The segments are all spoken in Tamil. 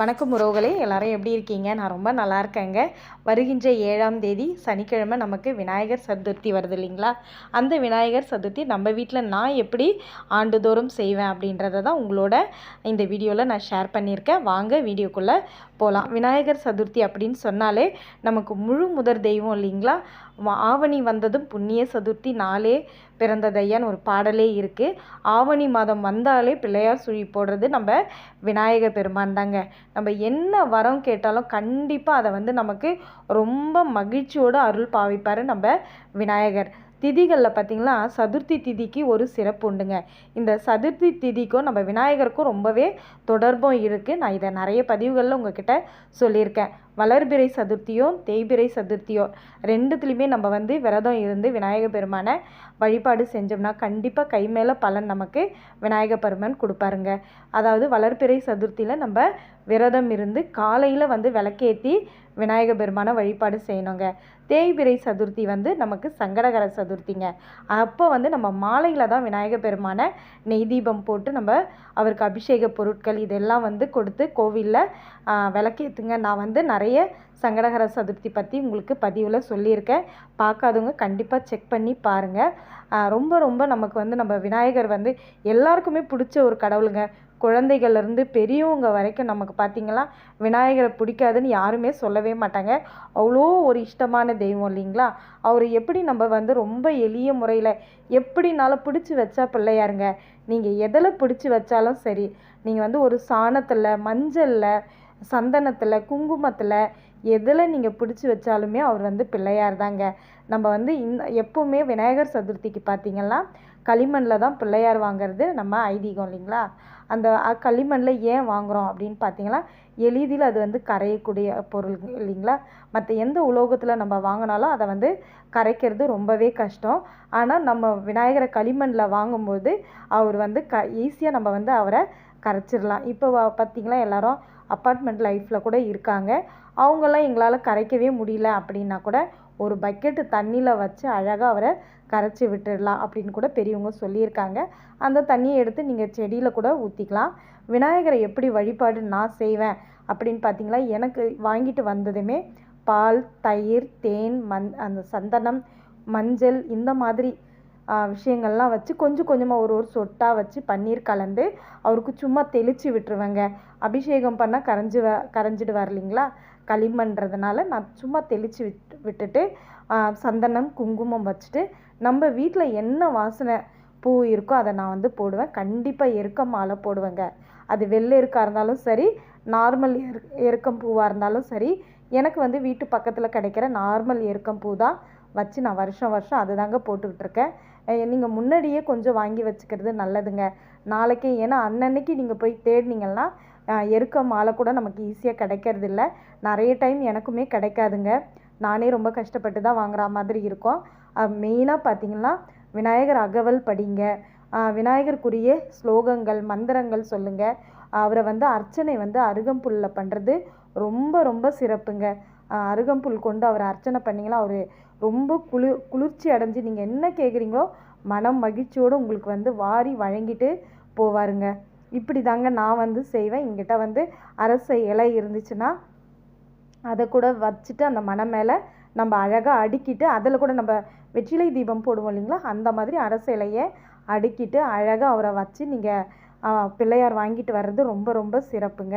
வணக்கம் உறவுகளே எல்லாரும் எப்படி இருக்கீங்க? நான் ரொம்ப நல்லா இருக்கேங்க. வருகின்ற ஏழாம் தேதி சனிக்கிழமை நமக்கு விநாயகர் சதுர்த்தி வருது இல்லைங்களா? அந்த விநாயகர் சதுர்த்தி நம்ம வீட்டில் நான் எப்படி ஆண்டுதோறும் செய்வேன் அப்படின்றத தான் உங்களோட இந்த வீடியோவில் நான் ஷேர் பண்ணியிருக்கேன். வாங்க வீடியோக்குள்ளே போகலாம் விநாயகர் சதுர்த்தி அப்படின்னு சொன்னாலே நமக்கு முழு முதற் தெய்வம் இல்லைங்களா? ஆவணி வந்ததும் புண்ணிய சதுர்த்தி நாளே பிறந்ததையான்னு ஒரு பாடலே இருக்குது ஆவணி மாதம் வந்தாலே பிள்ளையார் சுழி போடுறது நம்ம விநாயக பெருமான் தாங்க. நம்ம என்ன வரம் கேட்டாலும் கண்டிப்பாக அதை வந்து நமக்கு ரொம்ப மகிழ்ச்சியோடு அருள் பாவிப்பார் நம்ம விநாயகர். திதிகளில் பார்த்தீங்கன்னா சதுர்த்தி திதிக்கு ஒரு சிறப்பு உண்டுங்க. இந்த சதுர்த்தி திதிக்கும் நம்ம விநாயகருக்கும் ரொம்பவே தொடர்பும் இருக்குது நான் இதை நிறைய பதிவுகளில் உங்ககிட்ட சொல்லியிருக்கேன். வளர்பிறை சதுர்த்தியோ தேய்பிறை சதுர்த்தியோ ரெண்டுத்துலேயுமே நம்ம வந்து விரதம் இருந்து விநாயக பெருமானை வழிபாடு செஞ்சோம்னா கண்டிப்பாக கை மேலே பலன் நமக்கு விநாயக பெருமான் கொடுப்பாருங்க. அதாவது வளர்பிறை சதுர்த்தியில் நம்ம விரதம் இருந்து காலையில் வந்து விளக்கேற்றி விநாயக பெருமானை வழிபாடு செய்யணுங்க. தேய்பிறை சதுர்த்தி வந்து நமக்கு சங்கடகர சதுர்த்திங்க. அப்போ வந்து நம்ம மாலையில் தான் விநாயக பெருமானை நெய் தீபம் போட்டு நம்ம அவருக்கு அபிஷேக பொருட்கள் இதெல்லாம் வந்து கொடுத்து கோவிலில் விளக்கேற்றுங்க நான் வந்து நிறைய நிறைய சங்கடகர சதுர்த்தி பற்றி உங்களுக்கு பதிவில் சொல்லியிருக்கேன். பார்க்காதவங்க கண்டிப்பாக செக் பண்ணி பாருங்கள் ரொம்ப ரொம்ப நமக்கு வந்து நம்ம விநாயகர் வந்து எல்லாருக்குமே பிடிச்ச ஒரு கடவுளுங்க. குழந்தைகள்லேருந்து பெரியவங்க வரைக்கும் நமக்கு பார்த்திங்களா விநாயகரை பிடிக்காதுன்னு யாருமே சொல்லவே மாட்டாங்க. அவ்வளோ ஒரு இஷ்டமான தெய்வம் இல்லைங்களா? அவர் எப்படி நம்ம வந்து ரொம்ப எளிய முறையில் எப்படினாலும் பிடிச்சி வச்சா பிள்ளையாருங்க. நீங்கள் எதில் பிடிச்சி வச்சாலும் சரி நீங்கள் வந்து ஒரு சாணத்தில் மஞ்சளில் சந்தனத்தில் குங்குமத்தில் எதில் நீங்கள் பிடிச்சி வச்சாலுமே அவர் வந்து பிள்ளையார் தாங்க நம்ம வந்து இந்த எப்போவுமே விநாயகர் சதுர்த்திக்கு பார்த்தீங்கன்னா களிமண்ணில் தான் பிள்ளையார் வாங்குறது நம்ம ஐதீகம் இல்லைங்களா? அந்த களிமண்ணில் ஏன் வாங்குகிறோம் அப்படின்னு பார்த்தீங்கன்னா எளிதில் அது வந்து கரையக்கூடிய பொருள் இல்லைங்களா? மற்ற எந்த உலோகத்தில் நம்ம வாங்கினாலும் அதை வந்து கரைக்கிறது ரொம்பவே கஷ்டம். ஆனால் நம்ம விநாயகரை களிமண்ணில் வாங்கும்போது அவர் வந்து க ஈஸியாக நம்ம வந்து அவரை கரைச்சிடலாம். இப்போ வ- எல்லோரும் அப்பார்ட்மெண்ட் லைஃப்பில் கூட இருக்காங்க. அவங்களாம் எங்களால் கரைக்கவே முடியல அப்படின்னா கூட ஒரு பக்கெட்டு தண்ணியில் வச்சு அழகாக அவரை கரைச்சி விட்டுடலாம் அப்படின்னு கூட பெரியவங்க சொல்லியிருக்காங்க. அந்த தண்ணியை எடுத்து நீங்கள் செடியில் கூட ஊற்றிக்கலாம் விநாயகரை எப்படி வழிபாடு நான் செய்வேன் அப்படின்னு பார்த்தீங்களா எனக்கு வாங்கிட்டு வந்ததுமே பால் தயிர் தேன் மண் அந்த சந்தனம் மஞ்சள் இந்த மாதிரி விஷயங்கள்லாம் வச்சு கொஞ்சம் கொஞ்சமாக ஒரு ஒரு சொட்டாக வச்சு பன்னீர் கலந்து அவருக்கு சும்மா தெளித்து விட்டுருவேங்க. அபிஷேகம் பண்ணால் கரைஞ்சி வ கரைஞ்சிடுவார் இல்லைங்களா? களிமண்றதுனால நான் சும்மா தெளித்து விட்டு விட்டுட்டு சந்தனம் குங்குமம் வச்சுட்டு நம்ம வீட்டில் என்ன வாசனை பூ இருக்கோ அதை நான் வந்து போடுவேன். கண்டிப்பாக எருக்க மாலை போடுவேங்க. அது வெள்ளை இருக்கா இருந்தாலும் சரி நார்மல் எரு எருக்கம் பூவாக இருந்தாலும் சரி எனக்கு வந்து வீட்டு பக்கத்தில் கிடைக்கிற நார்மல் எருக்கம் பூ தான் வச்சு நான் வருஷம் வருஷம் அதை தாங்க போட்டுக்கிட்டு இருக்கேன் நீங்கள் முன்னாடியே கொஞ்சம் வாங்கி வச்சுக்கிறது நல்லதுங்க. நாளைக்கு ஏன்னா அன்னன்னைக்கு நீங்கள் போய் தேடினீங்கன்னா எருக்க மாலை கூட நமக்கு ஈஸியாக கிடைக்கிறது இல்லை நிறைய டைம் எனக்குமே கிடைக்காதுங்க. நானே ரொம்ப கஷ்டப்பட்டு தான் வாங்குற மாதிரி இருக்கும். மெயினாக பார்த்தீங்கன்னா விநாயகர் அகவல் படிங்க. விநாயகருக்குரிய ஸ்லோகங்கள் மந்திரங்கள் சொல்லுங்கள் அவரை வந்து அர்ச்சனை வந்து அருகம்புல்லில் பண்ணுறது ரொம்ப ரொம்ப சிறப்புங்க. அருகம்புல் கொண்டு அவரை அர்ச்சனை பண்ணிங்கன்னா அவர் ரொம்ப குளிர் குளிர்ச்சி அடைஞ்சு நீங்கள் என்ன கேட்குறீங்களோ மனம் மகிழ்ச்சியோடு உங்களுக்கு வந்து வாரி வழங்கிட்டு போவாருங்க. இப்படி தாங்க நான் வந்து செய்வேன். எங்கிட்ட வந்து அரச இலை இருந்துச்சுன்னா அதை கூட வச்சுட்டு அந்த மனம் மேலே நம்ம அழகாக அடுக்கிட்டு அதில் கூட நம்ம வெற்றிலை தீபம் போடுவோம் இல்லைங்களா? அந்த மாதிரி அரச இலையை அடுக்கிட்டு அழகாக அவரை வச்சு நீங்கள் பிள்ளையார் வாங்கிட்டு வர்றது ரொம்ப ரொம்ப சிறப்புங்க.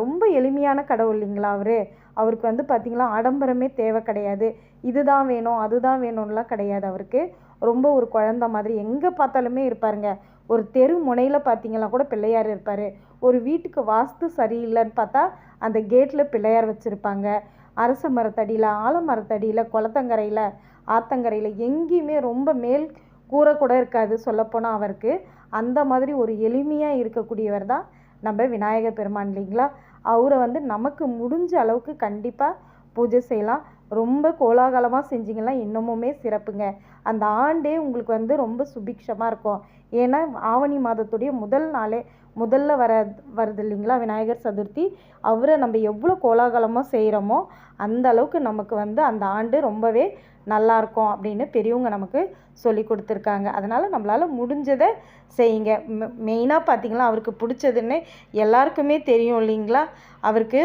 ரொம்ப எளிமையான கடவுள் இல்லைங்களா அவர்? அவருக்கு வந்து பார்த்திங்களா ஆடம்பரமே தேவை கிடையாது. இதுதான் வேணும் அதுதான் வேணும்லாம் கிடையாது அவருக்கு. ரொம்ப ஒரு குழந்த மாதிரி எங்கே பார்த்தாலுமே இருப்பாருங்க. ஒரு தெரு முனையில் பார்த்தீங்கன்னா கூட பிள்ளையார் இருப்பார். ஒரு வீட்டுக்கு வாஸ்து சரியில்லைன்னு பார்த்தா அந்த கேட்டில் பிள்ளையார் வச்சுருப்பாங்க. அரச மரத்தடியில் ஆலமரத்தடியில் குளத்தங்கரையில் ஆத்தங்கரையில் எங்கேயுமே ரொம்ப மேல் கூரை கூட இருக்காது சொல்லப்போனால் அவருக்கு. அந்த மாதிரி ஒரு எளிமையாக இருக்கக்கூடியவர் தான் நம்ம விநாயகர் பெருமான் இல்லைங்களா? அவரை வந்து நமக்கு முடிஞ்ச அளவுக்கு கண்டிப்பாக பூஜை செய்யலாம். ரொம்ப கோலாகலமாக செஞ்சிங்கன்னா இன்னமுமே சிறப்புங்க. அந்த ஆண்டே உங்களுக்கு வந்து ரொம்ப சுபிக்ஷமாக இருக்கும். ஏன்னா ஆவணி மாதத்துடைய முதல் நாளே முதல்ல வர வருது இல்லைங்களா விநாயகர் சதுர்த்தி. அவரை நம்ம எவ்வளோ கோலாகலமாக செய்கிறோமோ அந்த அளவுக்கு நமக்கு வந்து அந்த ஆண்டு ரொம்பவே நல்லாயிருக்கும் அப்படின்னு பெரியவங்க நமக்கு சொல்லி கொடுத்துருக்காங்க. அதனால் நம்மளால் முடிஞ்சதை செய்யுங்க. மெ மெயினாக பார்த்திங்கன்னா அவருக்கு பிடிச்சதுன்னு எல்லாருக்குமே தெரியும் இல்லைங்களா? அவருக்கு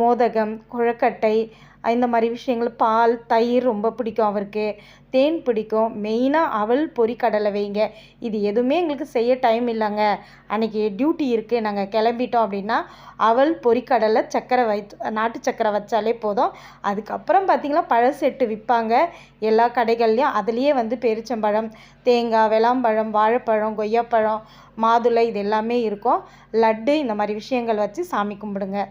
மோதகம் குழக்கட்டை இந்த மாதிரி விஷயங்கள் பால் தயிர் ரொம்ப பிடிக்கும் அவருக்கு. தேன் பிடிக்கும். மெயினாக அவள் பொறி கடலை வைங்க. இது எதுவுமே எங்களுக்கு செய்ய டைம் இல்லைங்க. அன்றைக்கி டியூட்டி இருக்குது நாங்கள் கிளம்பிட்டோம் அப்படின்னா அவள் பொறிக்கடலை சக்கரை வை நாட்டு சக்கரை வச்சாலே போதும். அதுக்கப்புறம் பார்த்திங்கன்னா பழசெட்டு விற்பாங்க. எல்லா கடைகள்லையும் அதுலேயே வந்து பெருச்சம்பழம் தேங்காய் வெளாம்பழம் வாழைப்பழம் கொய்யாப்பழம் மாதுளை இது எல்லாமே இருக்கும். லட்டு இந்த மாதிரி விஷயங்கள் வச்சு சாமி கும்பிடுங்க.